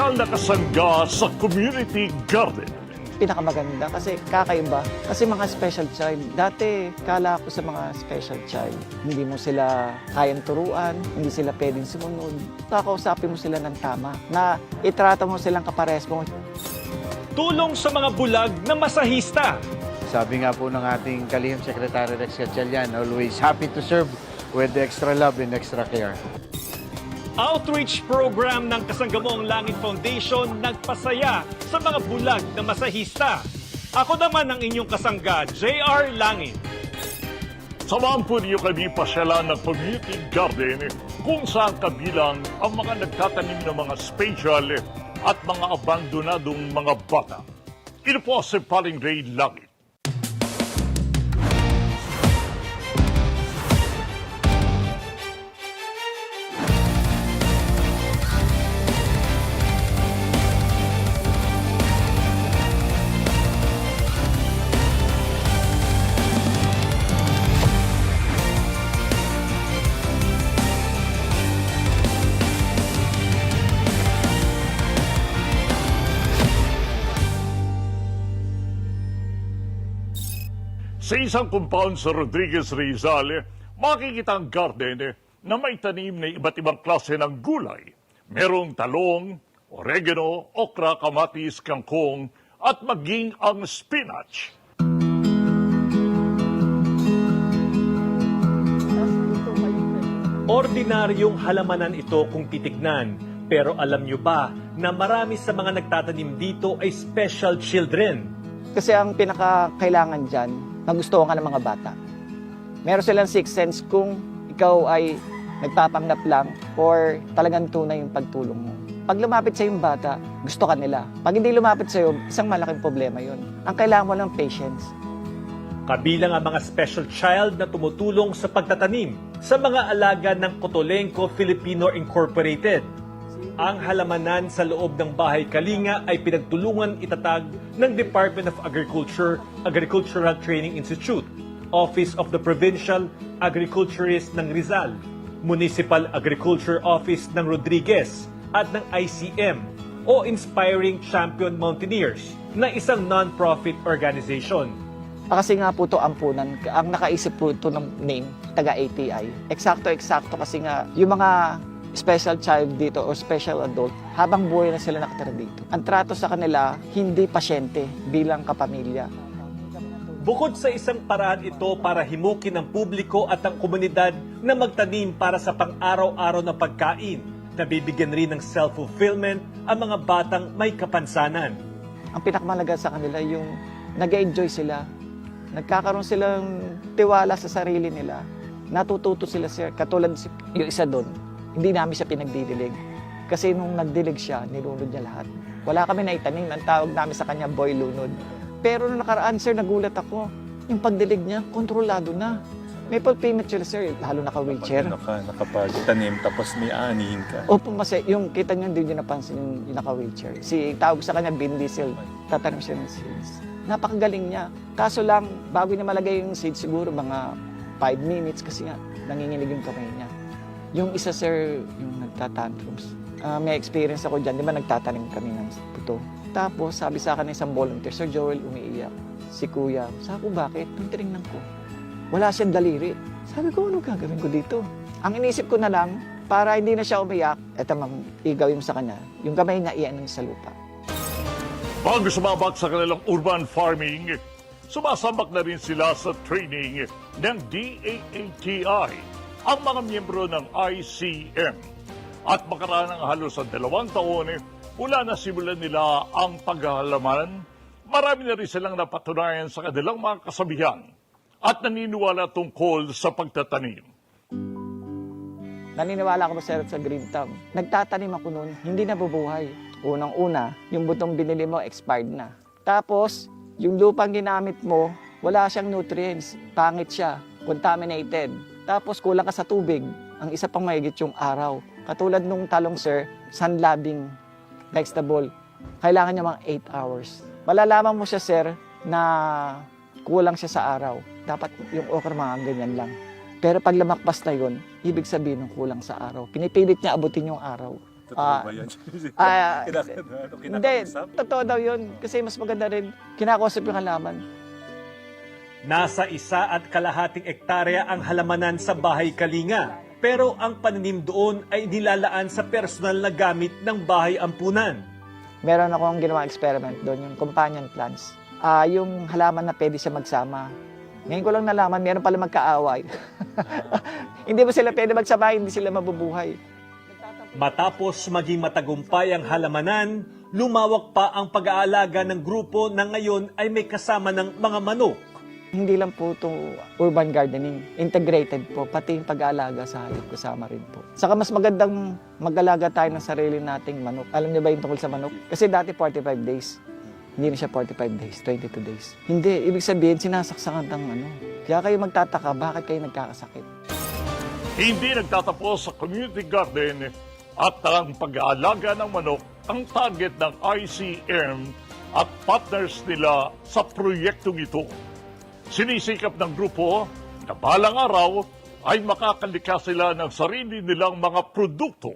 espesyal na kasangga sa community garden. pinakamaganda kasi kakaiba. Kasi mga special child, dati kala ko sa mga special child, hindi mo sila kayang turuan, hindi sila pwedeng sumunod. Kakausapin mo sila ng tama, na itrata mo silang kapares mo. Tulong sa mga bulag na masahista. Sabi nga po ng ating kalihim Secretary Rex Gatchalian, always happy to serve with extra love and extra care. Outreach program ng Kasanggamong Langit Foundation nagpasaya sa mga bulag na masahista. Ako naman ang inyong kasangga, JR Langit. Samahan po niyo kami pasyalan ng community garden kung saan kabilang ang mga nagtatanim ng mga special at mga abandonadong mga bata. Ito po si Paring Ray Langit. Sa isang compound sa Rodriguez Rizal, makikita ang garden na may tanim na iba't ibang klase ng gulay. Merong talong, oregano, okra, kamatis, kangkong, at maging ang spinach. Ordinaryong halamanan ito kung titignan. Pero alam nyo ba na marami sa mga nagtatanim dito ay special children? Kasi ang pinakakailangan dyan, magustuhan ka ng mga bata. Meron silang sixth sense kung ikaw ay nagpapanggap lang or talagang tunay yung pagtulong mo. Pag lumapit sa yung bata, gusto ka nila. Pag hindi lumapit sa isang malaking problema yun. Ang kailangan mo ng patience. Kabilang ang mga special child na tumutulong sa pagtatanim sa mga alaga ng Kotolenko Filipino Incorporated. Ang halamanan sa loob ng Bahay Kalinga ay pinagtulungan itatag ng Department of Agriculture Agricultural Training Institute, Office of the Provincial Agriculturist ng Rizal, Municipal Agriculture Office ng Rodriguez at ng ICM o Inspiring Champion Mountaineers na isang non-profit organization. Ah, Kasi nga po to ampunan, ang nakaisip po ito ng name, taga ATI. Eksakto-eksakto kasi nga yung mga special child dito o special adult, habang buhay na sila nakatira dito. Ang trato sa kanila, hindi pasyente bilang kapamilya. Bukod sa isang paraan ito para himukin ang publiko at ang komunidad na magtanim para sa pang-araw-araw na pagkain, nabibigyan rin ng self-fulfillment ang mga batang may kapansanan. Ang pinakamalaga sa kanila yung nag enjoy sila, nagkakaroon silang tiwala sa sarili nila, natututo sila sir. Katulad yung isa doon, hindi namin siya pinagdidilig. Kasi nung nagdilig siya, nilunod niya lahat. Wala kami naitanim, ang tawag namin sa kanya, boy lunod. Pero nung nakaraan, sir, nagulat ako. Yung pagdilig niya, kontrolado na. May payment siya, sir, lalo naka-wheelchair. Naka, nakapagtanim tapos may aanihin ka. Opo, kasi yung kita niyo hindi niyo napansin yung, yung naka-wheelchair. Si tawag sa kanya, Vin Diesel. Tatanim siya ng seeds. Napakagaling niya. Kaso lang, bago niya malagay yung seeds, siguro mga 5 minutes kasi nga, nanginginig yung kamay niya. Yung isa, sir, yung nagtatantrums. Ah, may experience ako dyan. Di ba nagtatanim kami ng puto? Tapos, sabi sa akin ng isang volunteer, Sir Joel, umiiyak. Si Kuya. Sabi ko, bakit? Nung tinignan ko, wala siyang daliri. Sabi ko, ano gagawin ko dito? Ang inisip ko na lang, para hindi na siya umiyak, eto mang igawin mo sa kanya, yung kamay niya iyan sa lupa. Bago sumabak sa kanilang urban farming, sumasambak na rin sila sa training ng DAATI, ang mga miyembro ng ICM. At makaraan ng halos sa dalawang taon, mula na simulan nila ang paghahalaman, marami na rin silang napatunayan sa kanilang mga kasabihan at naniniwala tungkol sa pagtatanim. Naniniwala ako sir sa Green Thumb. Nagtatanim ako noon, hindi nabubuhay. Unang-una, yung butong binili mo expired na. Tapos, yung lupang ginamit mo, wala siyang nutrients. Pangit siya, contaminated. Tapos kulang ka sa tubig. Ang isa pang mahigit yung araw. Katulad nung talong sir, sunlabbing vegetable. Kailangan niya mga 8 hours. Malalaman mo siya sir na kulang siya sa araw. Dapat yung okra mga ganyan lang. Pero pag lumakpas na yun, ibig sabihin ng kulang sa araw. Pinipilit niya abutin yung araw. Totoo Ah, ba? Ah, Kinaka- ano, Hindi, kinakausap? totoo daw yun. Kasi mas maganda rin, kinakausap yung halaman. Nasa isa at kalahating ektarya ang halamanan sa bahay Kalinga. Pero ang pananim doon ay nilalaan sa personal na gamit ng bahay ampunan. Meron akong ginawa experiment doon, yung companion plants. Ah, yung halaman na pwede siya magsama. Ngayon ko lang nalaman, meron pala magkaaway. hindi ba sila pwede magsama, hindi sila mabubuhay. Matapos maging matagumpay ang halamanan, lumawak pa ang pag-aalaga ng grupo na ngayon ay may kasama ng mga manok. Hindi lang po ito urban gardening, integrated po, pati yung pag-aalaga sa hayop kasama rin po. Saka mas magandang mag-alaga tayo ng sarili nating manok. Alam niyo ba yung tungkol sa manok? Kasi dati 45 days. Hindi na siya 45 days, 22 days. Hindi, ibig sabihin sinasaksakan ng ano. Kaya kayo magtataka, bakit kayo nagkakasakit? Hindi nagtatapos sa community garden at ang pag-aalaga ng manok ang target ng ICM at partners nila sa proyektong ito. Sinisikap ng grupo na balang araw ay makakalika sila ng sarili nilang mga produkto.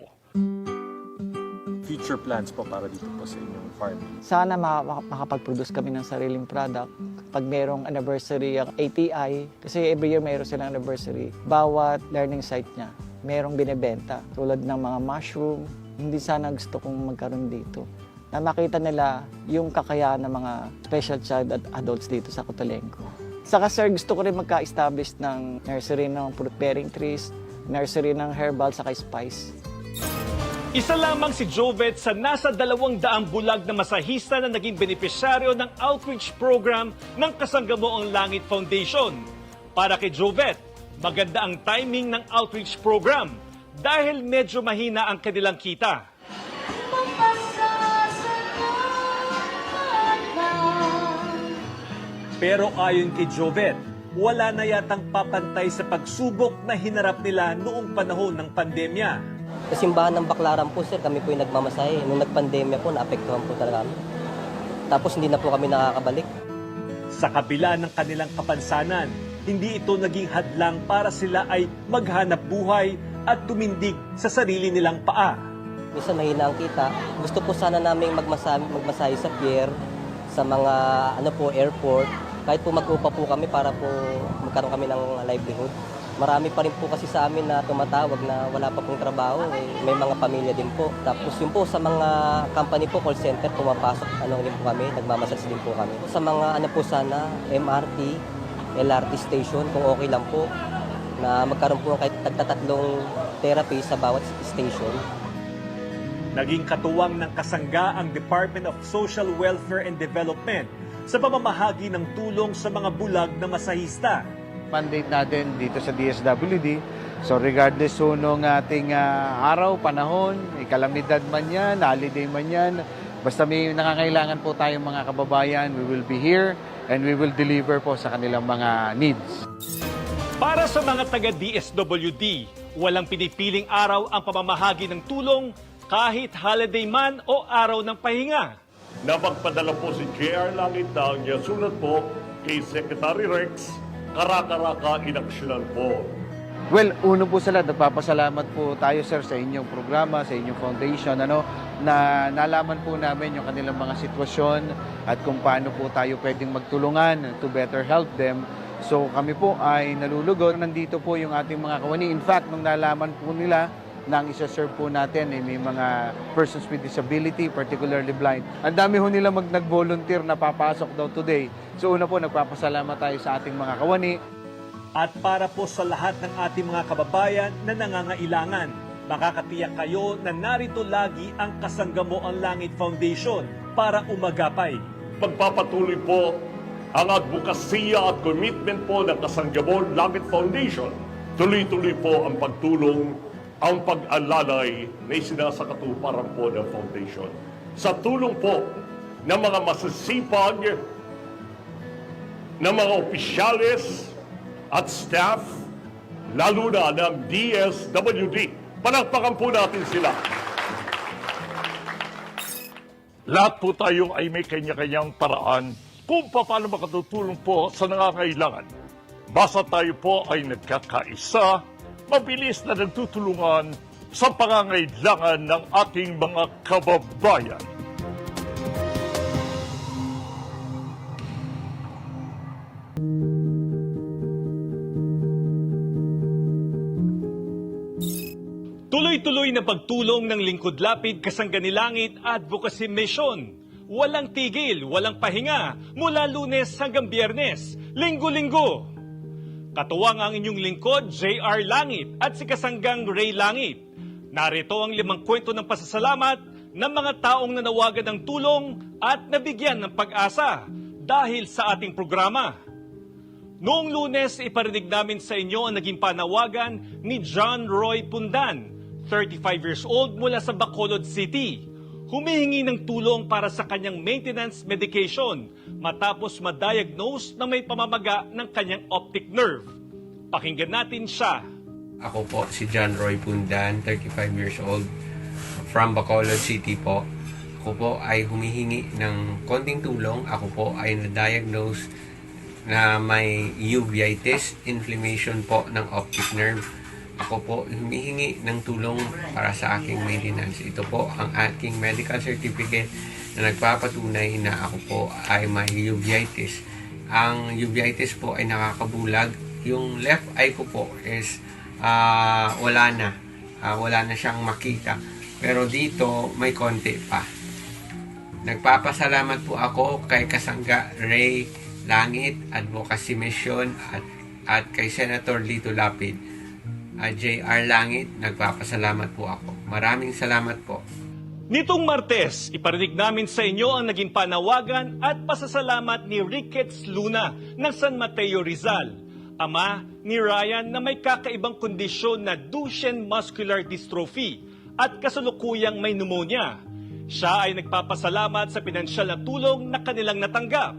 Future plans po para dito po sa inyong farming. Sana maka- makapag-produce kami ng sariling product. Pag merong anniversary ang ATI, kasi every year mayroon silang anniversary, bawat learning site niya, merong binebenta. Tulad ng mga mushroom, hindi sana gusto kong magkaroon dito. Na makita nila yung kakayahan ng mga special child at adults dito sa Cotolenco. Saka sir, gusto ko rin magka-establish ng nursery ng fruit-bearing trees, nursery ng herbal saka spice. Isa lamang si Jovet sa nasa dalawang daang bulag na masahista na naging benepisyaryo ng outreach program ng Kasanggamoang Langit Foundation. Para kay Jovet, maganda ang timing ng outreach program dahil medyo mahina ang kanilang kita. Pero ayon kay Jovet, wala na yatang papantay sa pagsubok na hinarap nila noong panahon ng pandemya. Sa simbahan ng Baklaran po, sir, kami po yung nagmamasahe. Nung nagpandemya po, naapektuhan po talaga kami. Tapos hindi na po kami nakakabalik. Sa kabila ng kanilang kapansanan, hindi ito naging hadlang para sila ay maghanap buhay at tumindig sa sarili nilang paa. Minsan mahina ang kita. Gusto po sana namin magmasahe, magmasahe sa pier, sa mga ano po, airport. Kahit po mag-upa po kami para po magkaroon kami ng livelihood. Marami pa rin po kasi sa amin na tumatawag na wala pa pong trabaho. Eh, may mga pamilya din po. Tapos yun po sa mga company po, call center, pumapasok. Ano rin po kami, nagmamasas din po kami. Sa mga ano po sana, MRT, LRT station, kung okay lang po, na magkaroon po kahit tagtatatlong therapy sa bawat station. Naging katuwang ng kasangga ang Department of Social Welfare and Development sa pamamahagi ng tulong sa mga bulag na masahista. mandate natin dito sa DSWD. So regardless so nung ating ah, araw, panahon, ikalamidad man yan, holiday man yan, basta may nakakailangan po tayong mga kababayan, we will be here and we will deliver po sa kanilang mga needs. Para sa mga taga-DSWD, walang pinipiling araw ang pamamahagi ng tulong kahit holiday man o araw ng pahinga. Na magpadala po si JR Langit ng sulat po kay Secretary Rex, Karakaraka inaksyonan po. Well, uno po sa lahat, nagpapasalamat po tayo sir sa inyong programa, sa inyong foundation, ano, na nalaman po namin yung kanilang mga sitwasyon at kung paano po tayo pwedeng magtulungan to better help them. So kami po ay nalulugod. Nandito po yung ating mga kawani. In fact, nung nalaman po nila na ang isa-serve po natin ay may mga persons with disability, particularly blind. Ang dami ho nila mag nag-volunteer na papasok daw today. So una po, nagpapasalamat tayo sa ating mga kawani. At para po sa lahat ng ating mga kababayan na nangangailangan, makakatiyak kayo na narito lagi ang Kasanggamo ang Langit Foundation para umagapay. Pagpapatuloy po ang advokasya at commitment po ng Kasanggamon Langit Foundation. Tuloy-tuloy po ang pagtulong, ang pag-alalay na isinasakatuparan po ng Foundation. Sa tulong po ng mga masasipag ng mga opisyales at staff, lalo na ng DSWD. Palakpakan po natin sila. Lahat po tayo ay may kanya-kanyang paraan kung paano makatutulong po sa nangangailangan. Basta tayo po ay nagkakaisa, mabilis na nagtutulungan, sa pangangailangan ng ating mga kababayan. Tuloy-tuloy na pagtulong ng Lingkod Lapid Kasangganilangit Advocacy Mission. Walang tigil, walang pahinga, mula lunes hanggang biyernes, linggo-linggo. Katuwang ang inyong lingkod, J.R. Langit at si Kasanggang Ray Langit. Narito ang limang kwento ng pasasalamat ng mga taong nanawagan ng tulong at nabigyan ng pag-asa dahil sa ating programa. Noong lunes, iparinig namin sa inyo ang naging panawagan ni John Roy Pundan, 35 years old mula sa Bacolod City. Humihingi ng tulong para sa kanyang maintenance medication matapos ma-diagnose na may pamamaga ng kanyang optic nerve. Pakinggan natin siya. Ako po si John Roy Pundan, 35 years old, from Bacolod City po. Ako po ay humihingi ng konting tulong. Ako po ay na-diagnose na may uveitis, inflammation po ng optic nerve. Ako po humihingi ng tulong para sa aking maintenance. Ito po ang aking medical certificate na nagpapatunay na ako po ay may uveitis. Ang uveitis po ay nakakabulag. Yung left eye ko po is ah, wala na. Ah, wala na siyang makita. Pero dito may konti pa. Nagpapasalamat po ako kay Kasangga Ray Langit, Advocacy Mission at, at kay Senator Lito Lapid. At JR Langit, nagpapasalamat po ako. Maraming salamat po. Nitong Martes, iparinig namin sa inyo ang naging panawagan at pasasalamat ni Ricketts Luna ng San Mateo Rizal, ama ni Ryan na may kakaibang kondisyon na Duchenne Muscular Dystrophy at kasalukuyang may pneumonia. Siya ay nagpapasalamat sa pinansyal na tulong na kanilang natanggap.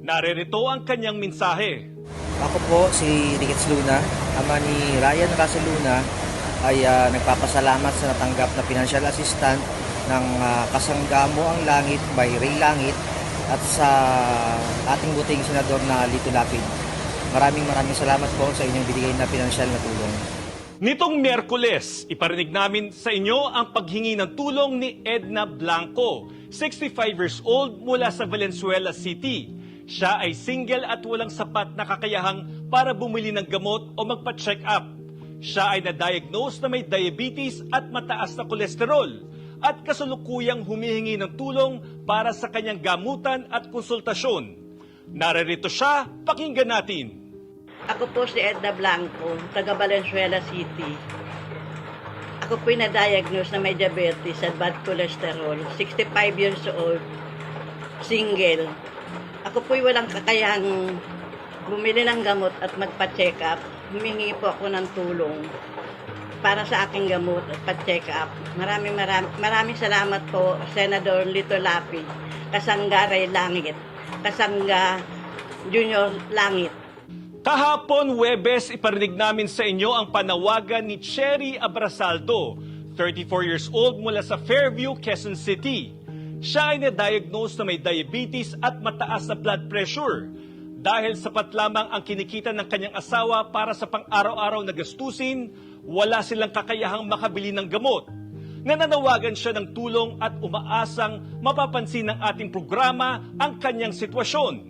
Naririto ang kanyang mensahe. Ako po si Ricketts Luna, ama ni Ryan Russell Luna ay ah, nagpapasalamat sa natanggap na financial assistant ng ah, Kasanggamo ang Langit by Ray Langit at sa ating buting senador na Lito Lapid. Maraming maraming salamat po sa inyong binigay na financial na tulong. Nitong Miyerkules, iparinig namin sa inyo ang paghingi ng tulong ni Edna Blanco, 65 years old mula sa Valenzuela City. Siya ay single at walang sapat na kakayahang para bumili ng gamot o magpa-check up. Siya ay na-diagnose na may diabetes at mataas na kolesterol at kasalukuyang humihingi ng tulong para sa kanyang gamutan at konsultasyon. Naririto siya, pakinggan natin. Ako po si Edna Blanco, taga Valenzuela City. Ako po na-diagnose na may diabetes at bad cholesterol. 65 years old, single. Ako po walang kakayahang bumili ng gamot at magpa-check up. Humingi po ako ng tulong para sa aking gamot at pa-check up. Maraming maraming, maraming salamat po, Senador Lito Lapid, Kasangga Ray Langit, Kasangga Junior Langit. Kahapon, Webes, iparinig namin sa inyo ang panawagan ni Cherry Abrasaldo, 34 years old mula sa Fairview, Quezon City. Siya ay na-diagnose na may diabetes at mataas na blood pressure. Dahil sapat lamang ang kinikita ng kanyang asawa para sa pang-araw-araw na gastusin, wala silang kakayahang makabili ng gamot. Nananawagan siya ng tulong at umaasang mapapansin ng ating programa ang kanyang sitwasyon.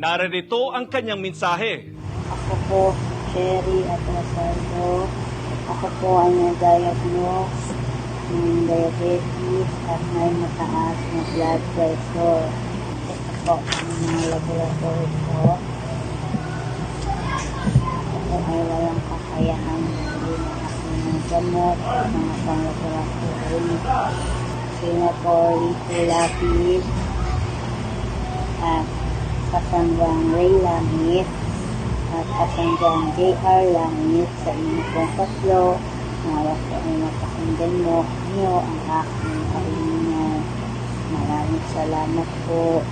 Naririto ang kanyang mensahe. Ako po, Sherry Atrasaldo. Ako po ay na-diagnose ng diabetes at may mataas na blood pressure. Ito po ang mga laboratory ko. Ako ay walang kakayahan hindi ako ng gamot at mga pang-laboratory. Singapore, Lito Lapid, at Kasanggang Ray Langit, at Kasanggang JR Langit sa inyo pong tatlo. Nawa po ay mapakinggan mo niyo ang aking kahilingan. Maraming salamat po.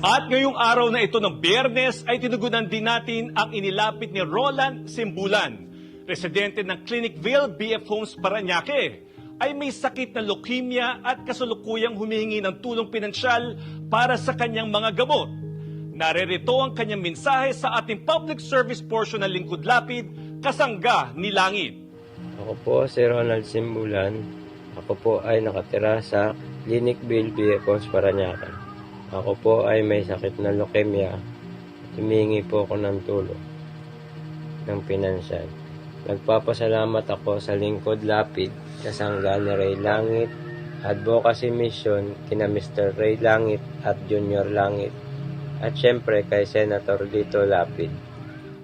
At ngayong araw na ito ng biyernes ay tinugunan din natin ang inilapit ni Roland Simbulan, residente ng Clinicville BF Homes Paranaque, ay may sakit na leukemia at kasalukuyang humihingi ng tulong pinansyal para sa kanyang mga gamot. Naririto ang kanyang mensahe sa ating public service portion ng Lingkod Lapid, kasangga ni Langit. Ako po si Ronald Simbulan. Ako po ay nakatira sa Clinic Bilby, Ecos, Paranaque. Ako po ay may sakit na leukemia. Humingi po ako ng tulong ng pinansyal. Nagpapasalamat ako sa Lingkod Lapid, kasangga ni Ray Langit, Advocacy Mission, kina Mr. Ray Langit at Junior Langit, at syempre kay Senator Lito Lapid.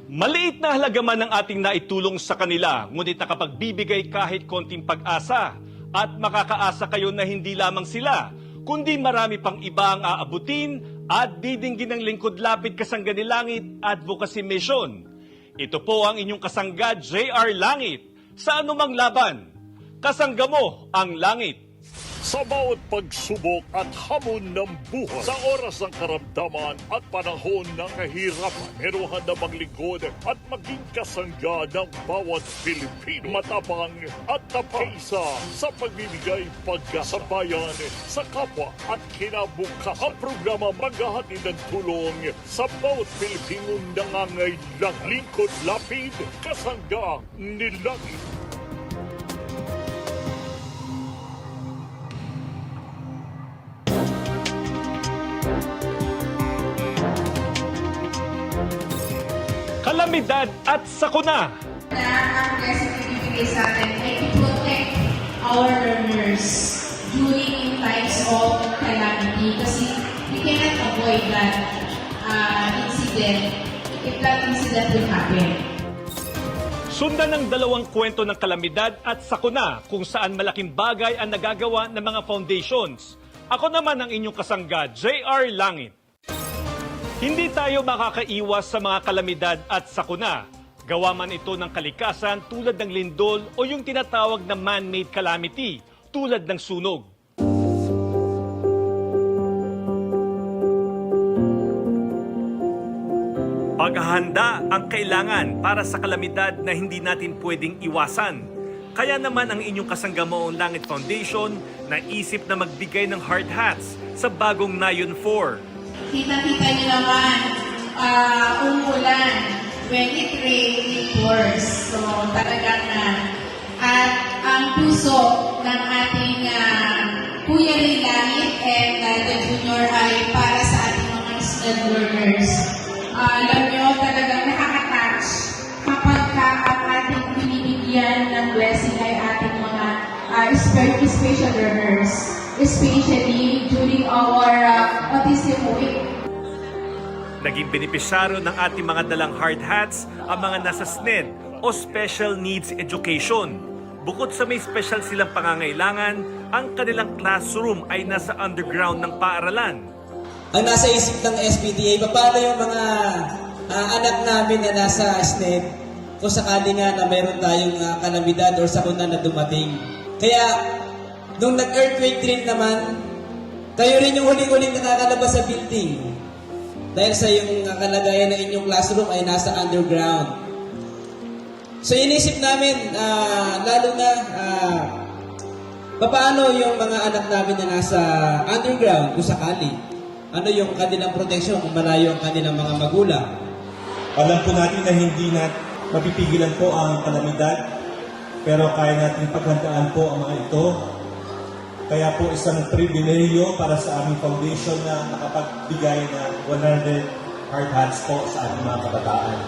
Maliit na halaga man ang ating naitulong sa kanila, ngunit nakapagbibigay kahit konting pag-asa at makakaasa kayo na hindi lamang sila, kundi marami pang iba ang aabutin at didinggin ng lingkod lapid kasangga Langit Advocacy Mission. Ito po ang inyong kasangga JR Langit sa anumang laban. Kasangga mo ang langit. Sa bawat pagsubok at hamon ng buhay, sa oras ng karamdaman at panahon ng kahirapan, meron na maglingkod at maging kasangga ng bawat Pilipino. Matapang at tapisa sa pagbibigay pagka sa bayan, sa kapwa at kinabukas. Ang programa maghahatid ng tulong sa bawat Pilipino nangangailang lingkod lapid, kasangga ni Kalamidad at sakuna. na ang blessing ibibigay sa atin ay to protect our learners during times of calamity kasi we cannot avoid that uh, incident if that incident will happen. Sundan ng dalawang kwento ng kalamidad at sakuna kung saan malaking bagay ang nagagawa ng mga foundations. Ako naman ang inyong kasangga, JR Langit. Hindi tayo makakaiwas sa mga kalamidad at sakuna. Gawa man ito ng kalikasan tulad ng lindol o yung tinatawag na man-made calamity tulad ng sunog. Paghahanda ang kailangan para sa kalamidad na hindi natin pwedeng iwasan. Kaya naman ang inyong kasanggamoong Langit Foundation na isip na magbigay ng hard hats sa bagong Nayon 4. Kita-kita niyo naman, uh, umulan. When it rains, it pours. So, talagang na. At ang puso ng ating uh, Kuya Ray and uh, the Junior ay para sa ating mga student learners. Uh, alam nyo, talagang nakaka-touch kapag ka ang ating binibigyan ng blessing ay ating mga uh, spe- special learners, especially during our uh, Autism Week. Naging benepisyaryo ng ating mga dalang hard hats ang mga nasa SNED o Special Needs Education. Bukod sa may special silang pangangailangan, ang kanilang classroom ay nasa underground ng paaralan. ang nasa isip ng SPDA, paano yung mga ah, anak namin na nasa SNED kung sakali nga na meron tayong ah, kalamidad or sakuna na dumating. Kaya, nung nag-earthquake rin naman, kayo rin yung huling-huling nakakalabas sa building. Dahil sa yung kalagayan ng inyong classroom ay nasa underground. So inisip namin, ah, lalo na, ah, paano yung mga anak namin na nasa underground kung sakali? Ano yung kanilang proteksyon kung malayo ang kanilang mga magulang? Alam po natin na hindi na mapipigilan po ang kalamidad, pero kaya natin paghandaan po ang mga ito. Kaya po isang pribileyo para sa aming foundation na nakapagbigay ng 100 hard hats po sa ating mga kabataan.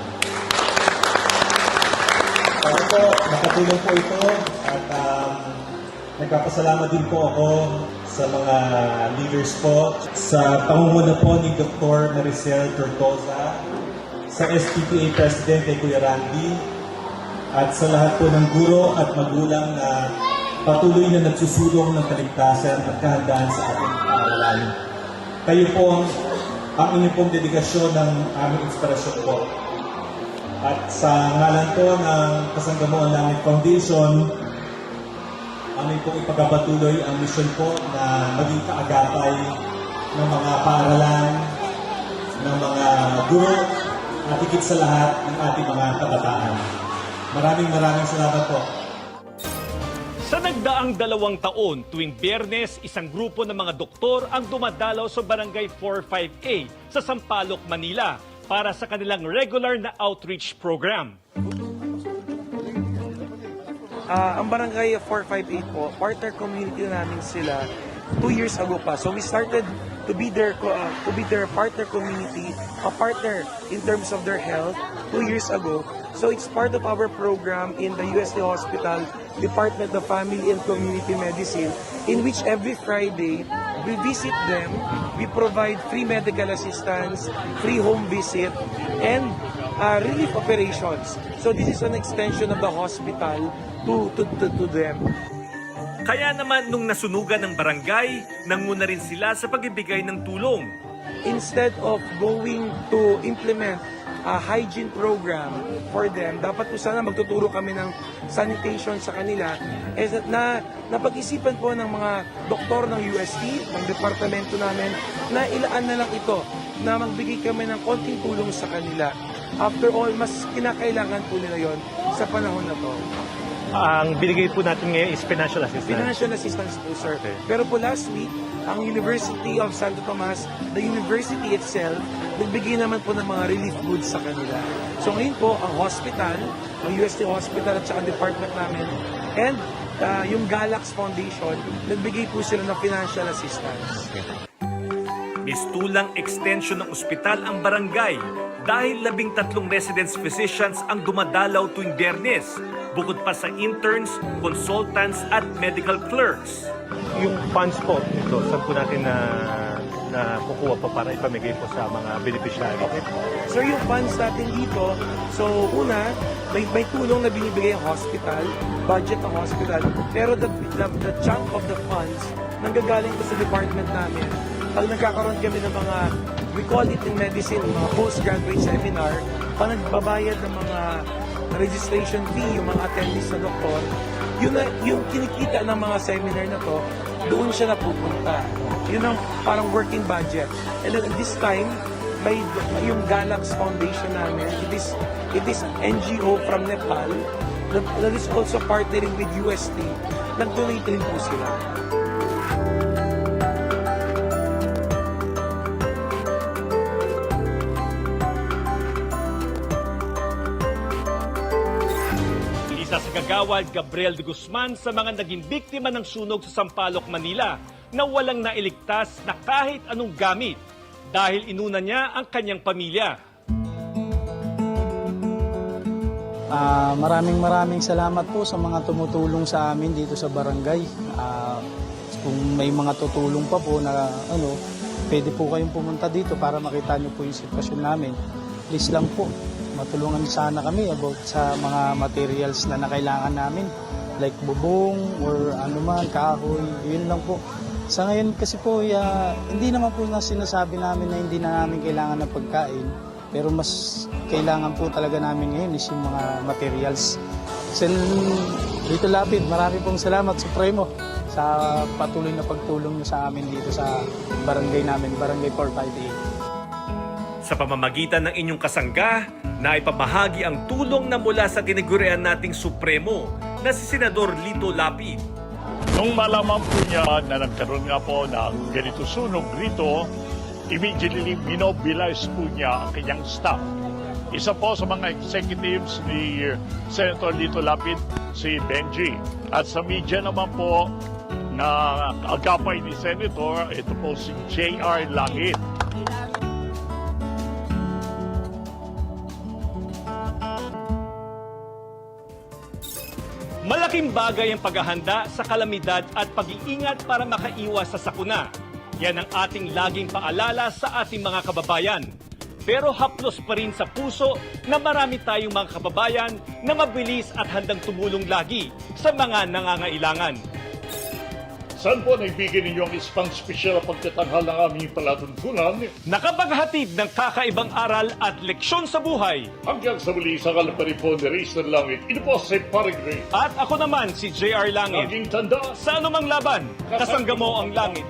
Para po, nakatulong po ito at um, nagpapasalamat din po ako sa mga leaders po, sa pangunguna po ni Dr. Maricel Tortosa, sa SPPA President kay Kuya Randy, at sa lahat po ng guro at magulang na patuloy na nagsusulong ng kaligtasan at kahandaan sa ating paaralan. Kayo po ang, ang inyong pong dedikasyon ng aming inspirasyon po. At sa ngalan po ng Kasanggamoan Langit Foundation, aming pong ipagpapatuloy ang mission po na maging kaagapay ng mga paaralan, ng mga guro, at higit sa lahat ng ating mga kabataan. Maraming maraming salamat po. Sa nagdaang dalawang taon, tuwing biyernes, isang grupo ng mga doktor ang dumadalaw sa Barangay 45A sa Sampaloc, Manila para sa kanilang regular na outreach program. Ah, ang barangay 458 po, partner community na namin sila two years ago pa. So we started to be their uh, to be their partner community, a partner in terms of their health two years ago. So it's part of our program in the UST Hospital Department of Family and Community Medicine in which every Friday we visit them, we provide free medical assistance, free home visit, and uh, relief operations. So this is an extension of the hospital to, to, to, to them. Kaya naman nung nasunugan ng barangay, nanguna rin sila sa pagbibigay ng tulong. Instead of going to implement a hygiene program for them, dapat po sana magtuturo kami ng sanitation sa kanila is that na napag-isipan po ng mga doktor ng UST, ng departamento namin, na ilaan na lang ito, na magbigay kami ng konting tulong sa kanila. After all, mas kinakailangan po nila yon sa panahon na to. Ang binigay po natin ngayon is financial assistance. Financial assistance po, sir. Pero po last week, ang University of Santo Tomas, the university itself, nagbigay naman po ng mga relief goods sa kanila. So ngayon po, ang hospital, ang UST Hospital at saka department namin, and uh, yung Galax Foundation, nagbigay po sila ng financial assistance. Mistulang extension ng ospital ang barangay dahil labing tatlong residence physicians ang dumadalaw tuwing biyernes, bukod pa sa interns, consultants at medical clerks. Yung funds po, ito, saan po natin na, na kukuha po para ipamigay po sa mga beneficiary? Okay. So yung funds natin dito, so una, may, may tulong na binibigay ang hospital, budget ng hospital, pero the, the, the chunk of the funds nanggagaling ko sa department namin. Pag nagkakaroon kami ng mga, we call it in medicine, mga postgraduate seminar, pag nagbabayad ng mga registration fee, yung mga attendees na doktor, yun na, yung kinikita ng mga seminar na to, doon siya napupunta. Yun ang parang working budget. And then this time, may yung Galax Foundation namin, it is it is an NGO from Nepal that, that is also partnering with UST. Nag-donate rin po sila. Kagawad Gabriel de Guzman sa mga naging biktima ng sunog sa Sampaloc, Manila na walang nailigtas na kahit anong gamit dahil inuna niya ang kanyang pamilya. Ah, maraming maraming salamat po sa mga tumutulong sa amin dito sa barangay. Ah, kung may mga tutulong pa po na ano, pwede po kayong pumunta dito para makita niyo po yung sitwasyon namin. Please lang po, matulungan sana kami about sa mga materials na nakailangan namin like bubong or ano man, kahoy, yun lang po. Sa ngayon kasi po, ya, hindi naman po na sinasabi namin na hindi na namin kailangan ng pagkain. Pero mas kailangan po talaga namin ngayon is yung mga materials. Sen dito Lapid, marami pong salamat Supremo sa patuloy na pagtulong niyo sa amin dito sa barangay namin, Barangay 458. Sa pamamagitan ng inyong kasangga, na ipamahagi ang tulong na mula sa tinagurian nating Supremo na si Senador Lito Lapid. Nung malaman po niya na nagkaroon nga po ng ganito sunog rito, immediately minobilize po niya ang kanyang staff. Isa po sa mga executives ni Senator Lito Lapid, si Benji. At sa media naman po, na agapay ni Senator, ito po si J.R. Langit. Malaking bagay ang paghahanda sa kalamidad at pag-iingat para makaiwas sa sakuna. Yan ang ating laging paalala sa ating mga kababayan. Pero haplos pa rin sa puso na marami tayong mga kababayan na mabilis at handang tumulong lagi sa mga nangangailangan. Saan po naibigay ninyo ang isang special pagtatanghal ng aming palatuntunan? Nakapaghatid ng kakaibang aral at leksyon sa buhay. Hanggang sa muli sa kalapari po ni Raiz ng Langit, ito po si Paring Ray. At ako naman si JR Langit. Laging tanda, Sa anumang laban, kasangga mo ang langit.